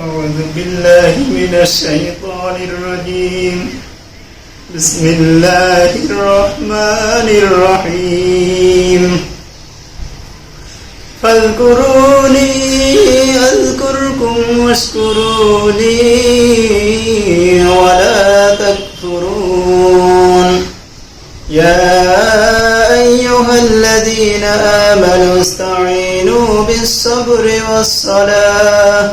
أعوذ بالله من الشيطان الرجيم. بسم الله الرحمن الرحيم. فاذكروني أذكركم واشكروا لي ولا تكفرون. يا أيها الذين آمنوا استعينوا بالصبر والصلاة.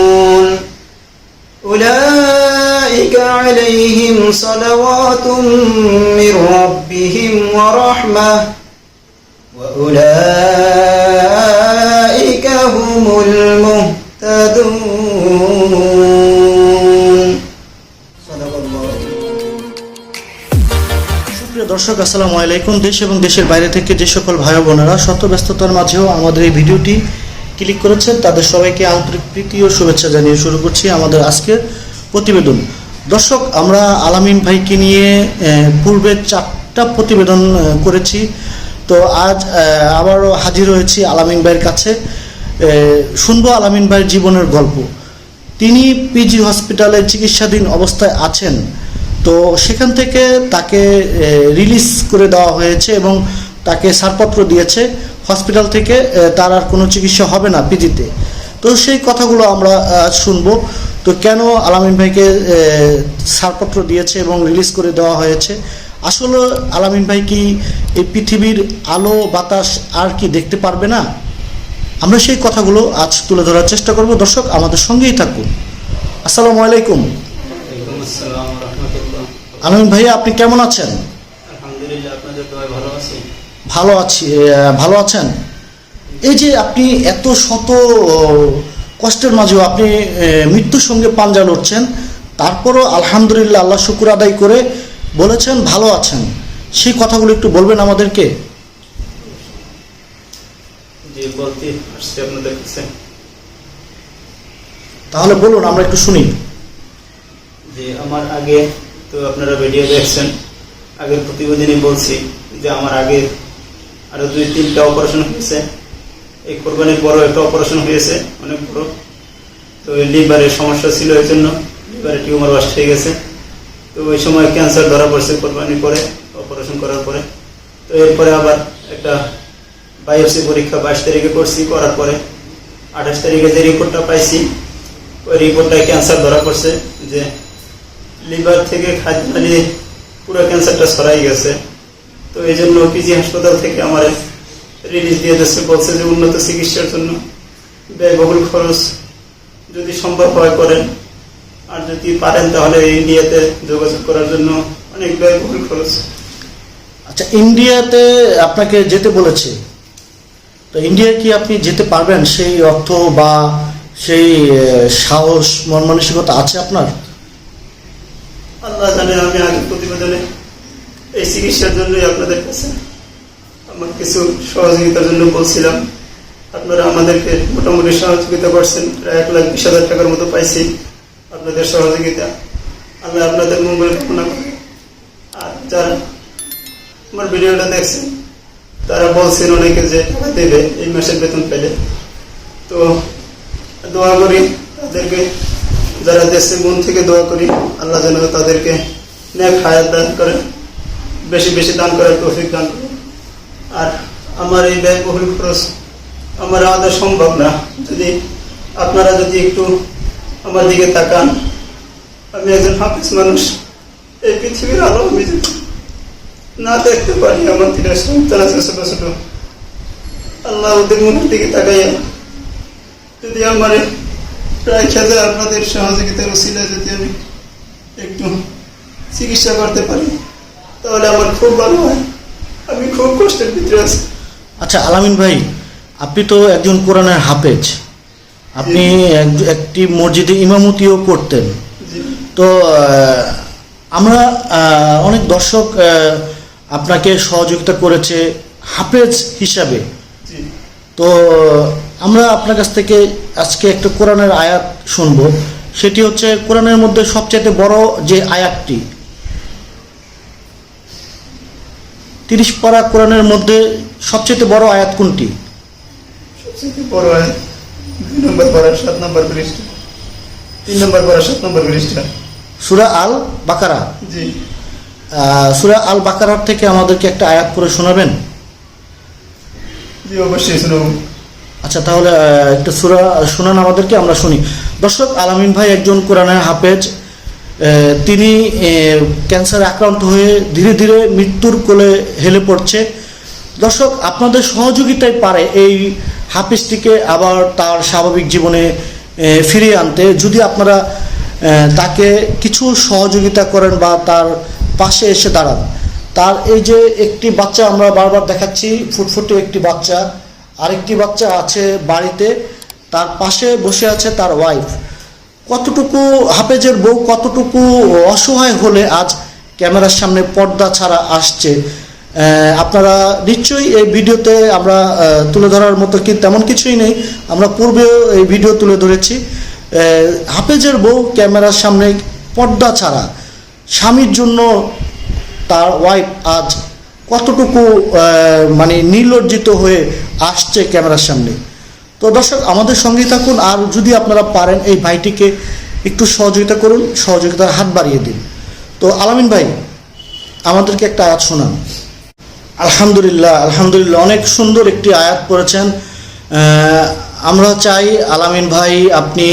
أولئك عليهم صلوات من ربهم ورحمة وأولئك هم المهتدون صدق الله সুপ্রিয় দর্শক আসসালামু আলাইকুম দেশ এবং দেশের বাইরে থেকে যে সকল ভাই ও বোনেরা শত ব্যস্ততার মাঝেও আমাদের এই ভিডিওটি ক্লিক করেছেন, তাদের সবাইকে আন্তরিক প্রীতি ও শুভেচ্ছা জানিয়ে শুরু করছি আমাদের আজকের প্রতিবেদন। দর্শক, আমরা আলামিন ভাইকে নিয়ে পূর্বে চারটা প্রতিবেদন করেছি। তো আজ আবারও হাজির হয়েছি আলামিন ভাইয়ের কাছে। শুনব আলামিন ভাইয়ের জীবনের গল্প। তিনি পিজি হসপিটালে চিকিৎসাধীন অবস্থায় আছেন। তো সেখান থেকে তাকে রিলিজ করে দেওয়া হয়েছে এবং তাকে ছাড়পত্র দিয়েছে। হসপিটাল থেকে তার আর কোনো চিকিৎসা হবে না পিজিতে। তো সেই কথাগুলো আমরা আজ শুনব। তো কেন আলামিন ভাইকে ছাড়পত্র দিয়েছে এবং রিলিজ করে দেওয়া হয়েছে? আসলে আলামিন ভাই কি এই পৃথিবীর আলো বাতাস আর কি দেখতে পারবে না? আমরা সেই কথাগুলো আজ তুলে ধরার চেষ্টা করব। দর্শক আমাদের সঙ্গেই থাকুন। আসসালামু আলাইকুম। আলামিন ভাইয়া আপনি কেমন আছেন? আলহামদুলিল্লাহ আপনাদের ভালো আছি। ভালো আছি ভালো আছেন? এই যে আপনি এত শত কষ্টের মাঝেও আপনি মৃত্যুর সঙ্গে পাঞ্জা লড়ছেন তারপরও আলহামদুলিল্লাহ আল্লাহ শুকুর আদায় করে বলেছেন ভালো আছেন। সেই কথাগুলো একটু বলবেন আমাদেরকে? তাহলে বলুন আমরা একটু শুনি। যে আমার আগে তো আপনারা ভিডিও দেখছেন আগের প্রতিবেদনে বলছি যে আমার আগে আরও দুই, তিনটা অপারেশন হয়েছে। এই কোরবানির বড় একটা অপারেশন হয়েছে, অনেক বড়। তো লিভারের সমস্যা ছিল এই জন্য লিভারে টিউমার বাস্ট হয়ে গেছে। তো ওই সময় ক্যান্সার ধরা পড়ছে কোরবানির পরে অপারেশন করার পরে। তো এরপরে আবার একটা বায়োপসি পরীক্ষা বাইশ তারিখে করছি, করার পরে আঠাশ তারিখে যে রিপোর্টটা পাইছি, ওই রিপোর্টটায় ক্যান্সার ধরা পড়ছে যে লিভার থেকে খাদ্য পুরো ক্যান্সারটা ছড়াই গেছে। তো এই জন্য পিজি হাসপাতাল থেকে আমার রিলিজ দিয়ে দিচ্ছে বলছে যে উন্নত চিকিৎসার জন্য ব্যয়বহুল খরচ যদি সম্ভব হয় করেন। আর যদি পারেন তাহলে ইন্ডিয়াতে যোগাযোগ করার জন্য অনেক ব্যয়বহুল খরচ। আচ্ছা ইন্ডিয়াতে আপনাকে যেতে বলেছে। তো ইন্ডিয়া কি আপনি যেতে পারবেন? সেই অর্থ বা সেই সাহস মন মানসিকতা আছে আপনার? আল্লাহ জানে আমি আগে প্রতিবেদনে এই চিকিৎসার জন্যই আপনাদের কাছে আমার কিছু সহযোগিতার জন্য বলছিলাম। আপনারা আমাদেরকে মোটামুটি সহযোগিতা করছেন, প্রায় এক লাখ বিশ হাজার টাকার মতো পাইছি আপনাদের সহযোগিতা। আল্লাহ আপনাদের মঙ্গল কামনা করে। আর যারা আমার ভিডিওটা দেখছেন, তারা বলছেন অনেকে যে টাকা দেবে, এই মাসের বেতন পেলে। তো দোয়া করি তাদেরকে, যারা দেশে মন থেকে দোয়া করি, আল্লাহ যেন তাদেরকে নেক হায়াত দান করেন। বেশি বেশি দান করার তৌফিক দান করেন। আর আমার এই ব্যয়বহুল খরচ আমার আমাদের সম্ভব না। যদি আপনারা যদি একটু আমার দিকে তাকান, আমি একজন হাফিজ মানুষ। এই পৃথিবীর আলো আমি না দেখতে পারি, আমার তিনটা সন্তান আছে ছোট ছোট। আল্লাহ ওদের দিকে তাকাইয়া যদি আমার প্রায় খেতে আপনাদের সহযোগিতার উচিলে যদি আমি একটু চিকিৎসা করতে পারি তাহলে আমার খুব ভালো হয়। আমি খুব কষ্টের ভিতরে আছি। আচ্ছা আলামিন ভাই আপনি তো একজন কোরআনের হাফেজ। আপনি এক- একটি মসজিদে ইমামতিও করতেন। তো আমরা অনেক দর্শক আপনাকে সহযোগিতা করেছে হাফেজ হিসাবে। তো আমরা আপনার কাছ থেকে আজকে একটা কোরআনের আয়াত শুনব। সেটি হচ্ছে কোরআনের মধ্যে সবচেয়ে বড় যে আয়াতটি তিরিশ পারা কোরআনের মধ্যে সবচেয়ে বড় আয়াত কোনটি? সবচেয়ে বড় হয় দুই নম্বর পড়া সাত নম্বর পৃষ্ঠা। তিন নম্বর পড়া সাত নম্বর পৃষ্ঠা। সুরা আল বাকারা জি সুরা আল বাকারার থেকে আমাদেরকে একটা আয়াত করে শোনাবেন? জি অবশ্যই শুনব। আচ্ছা তাহলে একটা সুরা শোনান আমাদেরকে আমরা শুনি। দর্শক আলামিন ভাই একজন কোরআনের হাফেজ। তিনি ক্যান্সারে আক্রান্ত হয়ে ধীরে ধীরে মৃত্যুর কোলে হেলে পড়ছে। দর্শক, আপনাদের সহযোগিতায় পারে এই হাফেজটিকে আবার তার স্বাভাবিক জীবনে ফিরিয়ে আনতে। যদি আপনারা তাকে কিছু সহযোগিতা করেন বা তার পাশে এসে দাঁড়ান। তার এই যে একটি বাচ্চা আমরা বারবার দেখাচ্ছি, ফুটফুটে একটি বাচ্চা, আরেকটি বাচ্চা আছে বাড়িতে, তার পাশে বসে আছে তার ওয়াইফ কতটুকু হাফেজের বউ কতটুকু অসহায় হলে আজ ক্যামেরার সামনে পর্দা ছাড়া আসছে? আপনারা নিশ্চয়ই এই ভিডিওতে আমরা তুলে ধরার মতো কি তেমন কিছুই নেই। আমরা পূর্বেও এই ভিডিও তুলে ধরেছি। হাফেজের বউ ক্যামেরার সামনে পর্দা ছাড়া। স্বামীর জন্য তার ওয়াইফ আজ কতটুকু মানে নির্লজ্জিত হয়ে আসছে ক্যামেরার সামনে? তো দর্শক, আমাদের সঙ্গেই থাকুন। আর যদি আপনারা পারেন এই ভাইটিকে একটু সহযোগিতা করুন, সহযোগিতার হাত বাড়িয়ে দিন। তো আলামিন ভাই, আমাদেরকে একটা আয়াত শোনান। আলহামদুলিল্লাহ আলহামদুলিল্লাহ, অনেক সুন্দর একটি আয়াত করেছেন আমরা চাই আলামিন ভাই আপনি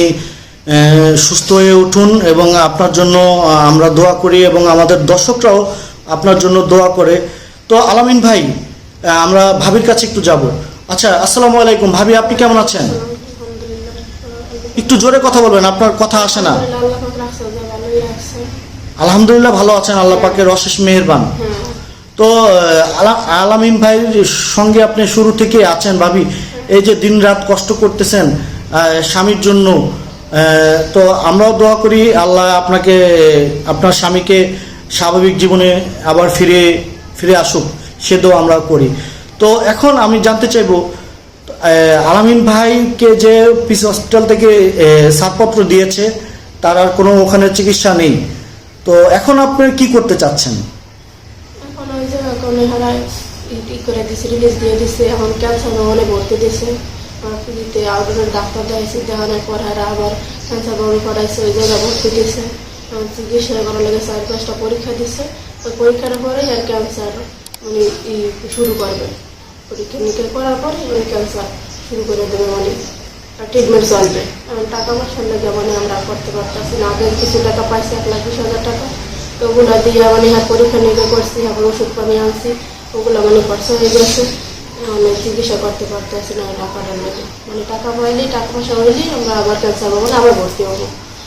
সুস্থ হয়ে উঠুন এবং আপনার জন্য আমরা দোয়া করি এবং আমাদের দর্শকরাও আপনার জন্য দোয়া করে। তো আলামিন ভাই আমরা ভাবির কাছে একটু যাব। আচ্ছা আসসালামু আলাইকুম। ভাবি, আপনি কেমন আছেন? একটু জোরে কথা বলবেন, আপনার কথা আসে না। আলহামদুলিল্লাহ ভালো আছেন, আল্লাহ পাকের অশেষ মেহেরবান। তো আলামিন ভাইয়ের সঙ্গে আপনি শুরু থেকে আছেন, ভাবি। এই যে দিন রাত কষ্ট করতেছেন স্বামীর জন্য তো আমরাও দোয়া করি, আল্লাহ আপনাকে, আপনার স্বামীকে স্বাভাবিক জীবনে আবার ফিরে ফিরে আসুক। সে দোয়া আমরা করি। তো এখন আমি জানতে চাইব আলামিন ভাইকে যে পিস হসপিটাল থেকে ছাড়পত্র দিয়েছে, তার আর কোনো ওখানে চিকিৎসা নেই। তো এখন আপনি কি করতে চাচ্ছেন? এখন করে দিয়ে এখন ক্যান্সার ভর্তি ডাক্তার দেখাইছে পর আবার ক্যান্সার ভর্তি চিকিৎসা পাঁচটা পরীক্ষা পরীক্ষার পরে আর ক্যান্সার ই শুরু করবে। পরীক্ষা নিরীক্ষা করার পর উনি ক্যান্সার শুরু করে দেবে মানে ট্রিটমেন্ট চলবে। টাকা পয়সার লেগে মানে আমরা করতে পারতেছি না। আগে কিছু টাকা পাইছি এক লাখ বিশ হাজার টাকা। তো ওগুলো দিয়ে মানে হ্যাঁ পরীক্ষা নিরীক্ষা করছি এখন ওষুধ পানি আনছি ওগুলো মানে খরচা হয়ে গেছে। মানে চিকিৎসা করতে পারতেছি না টাকাটার লেগে। মানে টাকা পাইলেই টাকা পয়সা হইলেই আমরা আবার ক্যান্সার হব না আবার ভর্তি হব।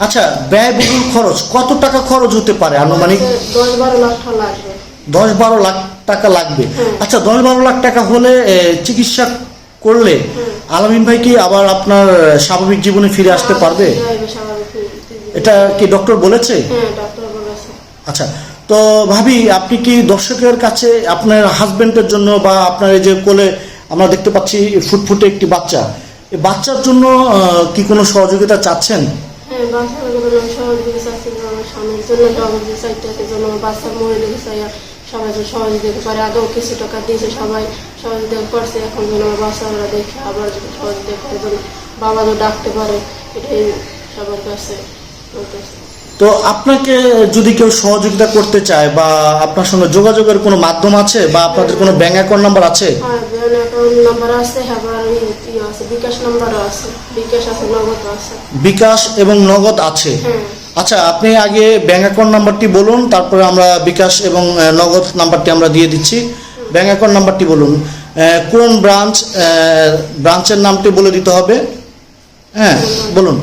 আচ্ছা ব্যয়বহুল খরচ কত টাকা খরচ হতে পারে আনুমানিক? দশ বারো লাখ টাকা লাগবে। দশ বারো লাখ টাকা লাগবে। আচ্ছা দশ বারো লাখ টাকা হলে চিকিৎসা করলে। আলামিন ভাই কি আবার আপনার স্বাভাবিক জীবনে ফিরে আসতে পারবে? এটা কি ডক্টর বলেছে? হ্যাঁ বলেছে। আচ্ছা তো ভাবি আপনি কি দর্শকের কাছে আপনার হাজবেন্ডের জন্য বা আপনার এই যে কোলে আমরা দেখতে পাচ্ছি ফুটফুটে একটি বাচ্চা এই বাচ্চার জন্য কি কোনো সহযোগিতা চাচ্ছেন? হ্যাঁ চাচ্ছি যে সহযোগিতা সবাই পারে আগেও কিছু টাকা দিয়েছে সবাই সহযোগিতা করছে। এখন যেন আমার বাচ্চারা দেখে আবার যদি সহযোগিতা করে যেন বাবা তো ডাকতে পারে এটাই সবার কাছে তো আপনাকে যদি কেউ সহযোগিতা করতে চায় বা আপনার সঙ্গে যোগাযোগের কোনো মাধ্যম আছে বা আপনাদের কোনো ব্যাংক অ্যাকাউন্ট নাম্বার আছে? হ্যাঁ ব্যাংক অ্যাকাউন্ট নাম্বার আছে আবার ইয়ে আছে বিকাশ নাম্বারও আছে বিকাশ আছে নগদ আছে। বিকাশ এবং নগদ আছে। হ্যাঁ। আচ্ছা আপনি আগে ব্যাঙ্ক অ্যাকাউন্ট নাম্বারটি বলুন তারপরে আমরা বিকাশ এবং নগদ নাম্বারটি আমরা দিয়ে দিচ্ছি। ব্যাঙ্ক অ্যাকাউন্ট নাম্বারটি বলুন। কোন ব্রাঞ্চ ব্রাঞ্চের নামটি বলে দিতে হবে? হ্যাঁ বলুন।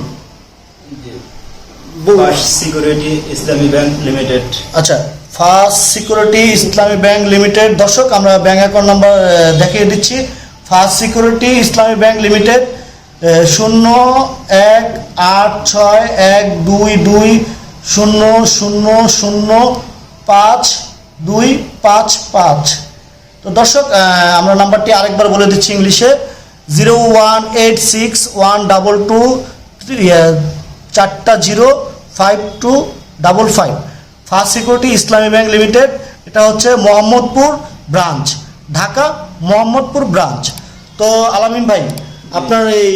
বলুন। সিকিউরিটি ইসলামী ব্যাংক লিমিটেড আচ্ছা first security Islami bank limited দর্শক আমরা ব্যাংক অ্যাকাউন্ট নাম্বার দেখিয়ে দিচ্ছি। First security Islami bank limited শূন্য এক আট ছয় এক দুই দুই শূন্য শূন্য শূন্য পাঁচ দুই পাঁচ পাঁচ। তো দর্শক আমরা নাম্বারটি আরেকবার বলে দিচ্ছি ইংলিশে। Zero one eight six one double two চারটা zero five two double five. First security Islami bank limited, এটা হচ্ছে মোহাম্মদপুর ব্রাঞ্চ, ঢাকা মোহাম্মদপুর ব্রাঞ্চ। তো আলামিন ভাই আপনার এই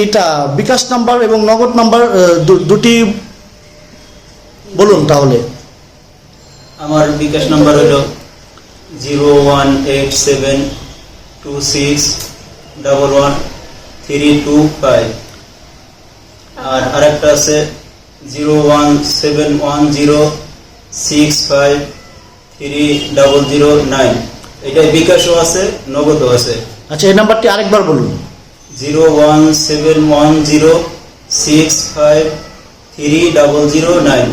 এইটা বিকাশ নাম্বার এবং নগদ নাম্বার দুটি বলুন তাহলে। আমার বিকাশ নাম্বার হলো zero one eight seven two six double one three two five. আর আরেকটা আছে zero one seven one zero six five three double zero nine. এটা বিকাশও আছে নগদও আছে। আচ্ছা এই নাম্বারটি আরেকবার বলুন। Zero one seven one zero six five three double zero nine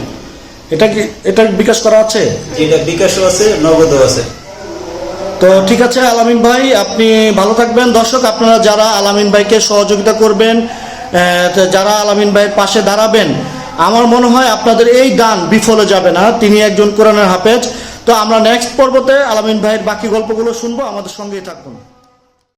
এটা কি এটা বিকাশ করা আছে? যেটা বিকাশও আছে নগদও আছে। তো ঠিক আছে আলামিন ভাই আপনি ভালো থাকবেন। দর্শক আপনারা যারা আলামিন ভাইকে সহযোগিতা করবেন যারা আলামিন ভাইয়ের পাশে দাঁড়াবেন আমার মনে হয় আপনাদের এই দান বিফলে যাবে না। তিনি একজন কোরআনের হাফেজ। তো আমরা নেক্সট পর্বতে আলামিন ভাইয়ের বাকি গল্পগুলো শুনব। আমাদের সঙ্গেই থাকুন।